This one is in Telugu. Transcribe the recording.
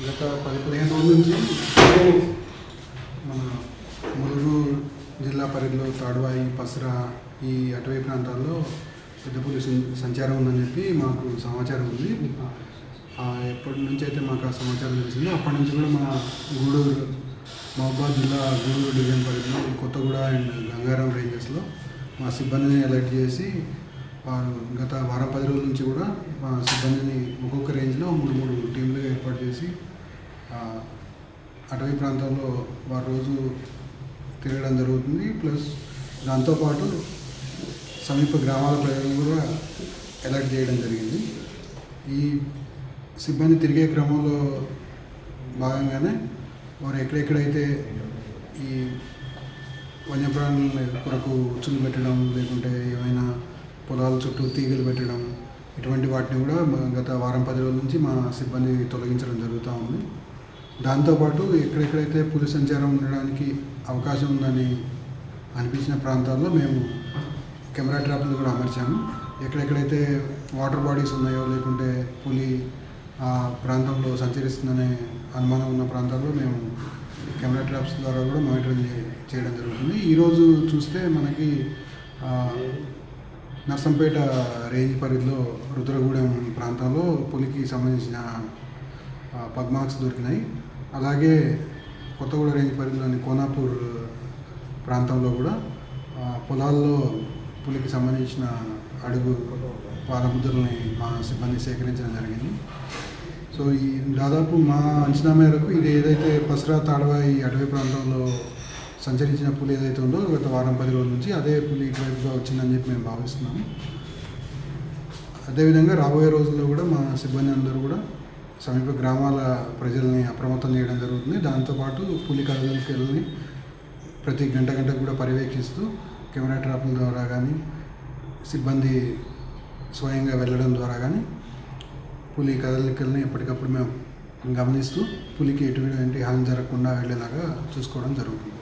గత పది పదిహేను రోజుల నుంచి మన ములుగు జిల్లా పరిధిలో తాడువాయి పసరా ఈ అటవీ ప్రాంతాల్లో పెద్ద పులి సంచారం ఉందని చెప్పి మాకు సమాచారం ఉంది. ఎప్పటి నుంచి అయితే మాకు ఆ సమాచారం తెలిసిందో అప్పటి నుంచి కూడా మన గూడూరు మహబాద్ జిల్లా గూడూరు డివిజన్ పరిధిలో కొత్తగూడ అండ్ గంగారం రేంజెస్లో మా సిబ్బందిని అలర్ట్ చేసి వారు గత వారం పది రోజుల నుంచి కూడా మా సిబ్బందిని ఒక్కొక్క రేంజ్లో మూడు మూడు టీంలుగా ఏర్పాటు చేసి ఆ, అటవీ ప్రాంతంలో వారు రోజు తిరగడం జరుగుతుంది. ప్లస్ దాంతోపాటు సమీప గ్రామాల ప్రజలను కూడా అలర్ట్ చేయడం జరిగింది. ఈ సిబ్బంది తిరిగే క్రమంలో భాగంగానే వారు ఎక్కడెక్కడైతే ఈ వన్యప్రాణుల కొరకు ఉచ్చులు పెట్టడం లేకుంటే ఏమైనా పొలాల చుట్టూ తీగలు పెట్టడం ఇటువంటి వాటిని కూడా గత వారం పది రోజుల నుంచి మా సిబ్బంది తొలగించడం జరుగుతూ ఉంది. దాంతోపాటు ఎక్కడెక్కడైతే పులి సంచారం ఉండడానికి అవకాశం ఉందని అనిపించిన ప్రాంతాల్లో మేము కెమెరా ట్రాప్లు కూడా అమర్చాము. ఎక్కడెక్కడైతే వాటర్ బాడీస్ ఉన్నాయో లేకుంటే పులి ఆ ప్రాంతంలో సంచరిస్తుందనే అనుమానం ఉన్న ప్రాంతాల్లో మేము కెమెరా ట్రాప్స్ ద్వారా కూడా మానిటరింగ్ చేయడం జరుగుతుంది. ఈరోజు చూస్తే మనకి నర్సంపేట రేంజ్ పరిధిలో రుద్రగూడెం ప్రాంతంలో పులికి సంబంధించిన పగ్మార్క్స్ దొరికినాయి. అలాగే కొత్తగూడ రేంజ్ పరిధిలోని కోనాపూర్ ప్రాంతంలో కూడా పొలాల్లో పులికి సంబంధించిన అడుగు పాలముద్రల్ని మా సిబ్బంది సేకరించడం జరిగింది. సో ఈ దాదాపు మా అంచనా మేరకు ఇది ఏదైతే పసరా తాడవాయి ఈ అటవీ ప్రాంతంలో సంచరించిన పులి ఏదైతే ఉందో గత వారం పది రోజుల నుంచి అదే పులి ఇటువైపుగా వచ్చిందని చెప్పి మేము భావిస్తున్నాము. అదేవిధంగా రాబోయే రోజుల్లో కూడా మా సిబ్బంది అందరూ కూడా సమీప గ్రామాల ప్రజల్ని అప్రమత్తం చేయడం జరుగుతుంది. దాంతోపాటు పులి కదలికల్ని ప్రతి గంట గంటకు కూడా పర్యవేక్షిస్తూ కెమెరా ట్రాప్ల ద్వారా కానీ సిబ్బంది స్వయంగా వెళ్ళడం ద్వారా కానీ పులి కదలికల్ని ఎప్పటికప్పుడు మేము గమనిస్తూ పులికి ఎటువంటి హాని జరగకుండా వెళ్ళేలాగా చూసుకోవడం జరుగుతుంది.